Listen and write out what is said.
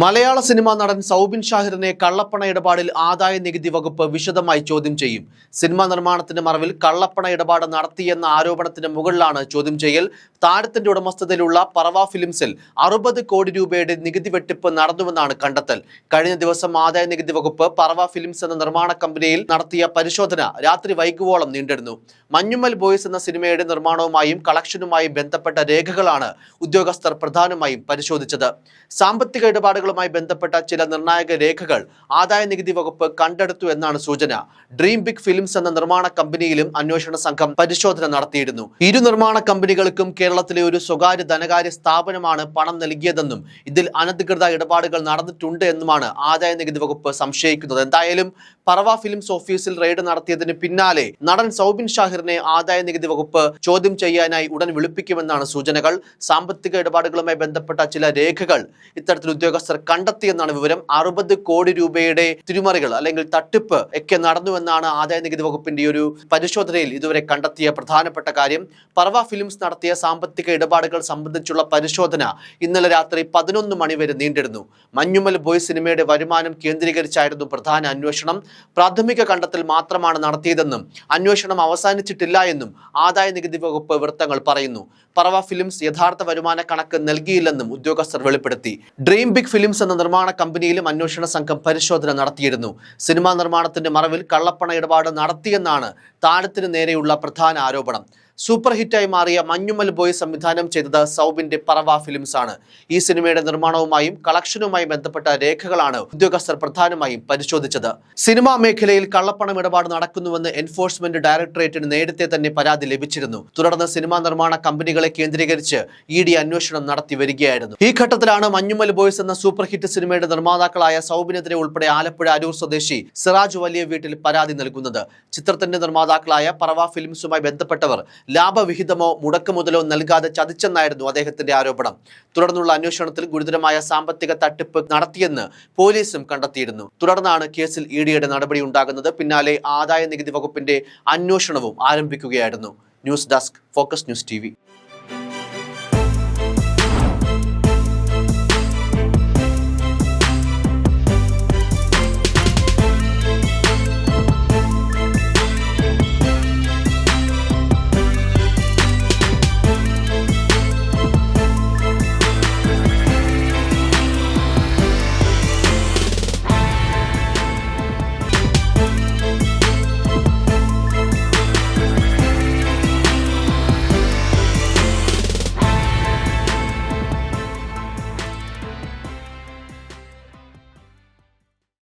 മലയാള cinema നടൻ സൗബിൻ ഷാഹിറിനെ കള്ളപ്പണ ഇടപാടിൽ ആദായ നികുതി വകുപ്പ് വിശദമായി ചോദ്യം ചെയ്യും. സിനിമാ നിർമ്മാണത്തിന്റെ മറവിൽ കള്ളപ്പണ ഇടപാട് നടത്തിയെന്ന ആരോപണത്തിന് മുകളിലാണ് ചോദ്യം ചെയ്യൽ. താരത്തിന്റെ ഉടമസ്ഥതയിലുള്ള പറവ ഫിലിംസിൽ അറുപത് കോടി രൂപയുടെ നികുതി വെട്ടിപ്പ് നടന്നുവെന്നാണ് കണ്ടെത്തൽ. കഴിഞ്ഞ ദിവസം ആദായ നികുതി വകുപ്പ് പറവ ഫിലിംസ് എന്ന നിർമ്മാണ കമ്പനിയിൽ നടത്തിയ പരിശോധന രാത്രി വൈകുവോളം നീണ്ടിരുന്നു. മഞ്ഞുമൽ ബോയ്സ് എന്ന സിനിമയുടെ നിർമ്മാണവുമായും കളക്ഷനുമായും ബന്ധപ്പെട്ട രേഖകളാണ് ഉദ്യോഗസ്ഥർ പ്രധാനമായും പരിശോധിച്ചത്. സാമ്പത്തിക ഇടപാടുകളുമായി ബന്ധപ്പെട്ട ചില നിർണായക രേഖകൾ ആദായ നികുതി വകുപ്പ് കണ്ടെടുത്തു എന്നാണ് സൂചന. ഡ്രീം ബിഗ് ഫിലിംസ് എന്ന നിർമ്മാണ കമ്പനിയിലും അന്വേഷണ സംഘം പരിശോധന നടത്തിയിരുന്നു. ഇരു നിർമ്മാണ കമ്പനികൾക്കും കേരളത്തിലെ ഒരു സ്വകാര്യ ധനകാര്യ സ്ഥാപനമാണ് പണം നൽകിയതെന്നും ഇതിൽ അനധികൃത ഇടപാടുകൾ നടന്നിട്ടുണ്ട് എന്നുമാണ് ആദായ നികുതി വകുപ്പ് സംശയിക്കുന്നത്. എന്തായാലും പറവ ഫിലിംസ് ഓഫീസിൽ റെയ്ഡ് നടത്തിയതിന് പിന്നാലെ നടൻ സൗബിൻ ഷാഹിറിനെ ആദായ നികുതി വകുപ്പ് ചോദ്യം ചെയ്യാനായി ഉടൻ വിളിപ്പിക്കുമെന്നാണ് സൂചനകൾ. സാമ്പത്തിക ഇടപാടുകളുമായി ബന്ധപ്പെട്ട ചില രേഖകൾ ഇത്തരത്തിൽ ഉദ്യോഗസ്ഥർ കണ്ടെത്തിയെന്നാണ് വിവരം. അറുപത് കോടി രൂപയുടെ തിരിമറികൾ അല്ലെങ്കിൽ തട്ടിപ്പ് ഒക്കെ നടന്നുവെന്നാണ് ആദായ നികുതി വകുപ്പിന്റെ ഒരു പരിശോധനയിൽ ഇതുവരെ കണ്ടെത്തിയ പ്രധാനപ്പെട്ട കാര്യം. പർവ ഫിലിംസ് നടത്തിയ സാമ്പത്തിക ഇടപാടുകൾ സംബന്ധിച്ചുള്ള പരിശോധന ഇന്നലെ രാത്രി പതിനൊന്ന് മണിവരെ നീണ്ടിരുന്നു. മഞ്ഞുമൽ ബോയ് സിനിമയുടെ വരുമാനം കേന്ദ്രീകരിച്ചായിരുന്നു പ്രധാന അന്വേഷണം. പ്രാഥമിക കണ്ടെത്തൽ മാത്രമാണ് നടത്തിയതെന്നും അന്വേഷണം അവസാനിച്ചിട്ടില്ല എന്നും ആദായ നികുതി വകുപ്പ് വൃത്തങ്ങൾ പറയുന്നു. പറവ ഫിലിംസ് യഥാർത്ഥ വരുമാന കണക്ക് നൽകിയില്ലെന്നും ഉദ്യോഗസ്ഥർ വെളിപ്പെടുത്തി. ഡ്രീം ബിഗ് ഫിലിംസ് എന്ന നിർമ്മാണ കമ്പനിയിലും അന്വേഷണ സംഘം പരിശോധന നടത്തിയിരുന്നു. സിനിമാ നിർമ്മാണത്തിന്റെ മറവിൽ കള്ളപ്പണ ഇടപാട് നടത്തിയെന്നാണ് താരത്തിന് നേരെയുള്ള പ്രധാന ആരോപണം. സൂപ്പർ ഹിറ്റായി മാറിയ മഞ്ഞുമൽ ബോയ് സംവിധാനം ചെയ്തത് സൗബിന്റെ പറവ ഫിലിംസ് ആണ് ഈ സിനിമയുടെ നിർമ്മാണവുമായും കളക്ഷനുമായി ബന്ധപ്പെട്ട രേഖകളാണ് ഉദ്യോഗസ്ഥർ പ്രധാനമായും പരിശോധിച്ചത്. സിനിമാ മേഖലയിൽ കള്ളപ്പണം ഇടപാട് നടക്കുന്നുവെന്ന് എൻഫോഴ്സ്മെന്റ് ഡയറക്ടറേറ്റിന് നേരത്തെ തന്നെ പരാതി ലഭിച്ചിരുന്നു. തുടർന്ന് സിനിമാ നിർമ്മാണ കമ്പനികളെ കേന്ദ്രീകരിച്ച് ഇ ഡി അന്വേഷണം നടത്തി വരികയായിരുന്നു. ഈ ഘട്ടത്തിലാണ് മഞ്ഞുമൽ ബോയ്സ് എന്ന സൂപ്പർ ഹിറ്റ് സിനിമയുടെ നിർമ്മാതാക്കളായ സൗബിനെതിരെ ഉൾപ്പെടെ ആലപ്പുഴ അരൂർ സ്വദേശി സിറാജ് വലിയ വീട്ടിൽ പരാതി നൽകുന്നത്. ചിത്രത്തിന്റെ നിർമ്മാതാക്കളായ പറവ ഫിലിംസുമായി ബന്ധപ്പെട്ടവർ ലാഭവിഹിതമോ മുടക്കുമുതലോ നൽകാതെ ചതിച്ചെന്നായിരുന്നു അദ്ദേഹത്തിന്റെ ആരോപണം. തുടർന്നുള്ള അന്വേഷണത്തിൽ ഗുരുതരമായ സാമ്പത്തിക തട്ടിപ്പ് നടത്തിയെന്ന് പോലീസും കണ്ടെത്തിയിരുന്നു. തുടർന്നാണ് കേസിൽ ഇ ഡിയുടെ നടപടി ഉണ്ടാകുന്നത്. പിന്നാലെ ആദായ നികുതി വകുപ്പിന്റെ അന്വേഷണവും ആരംഭിക്കുകയായിരുന്നു. News desk focus news T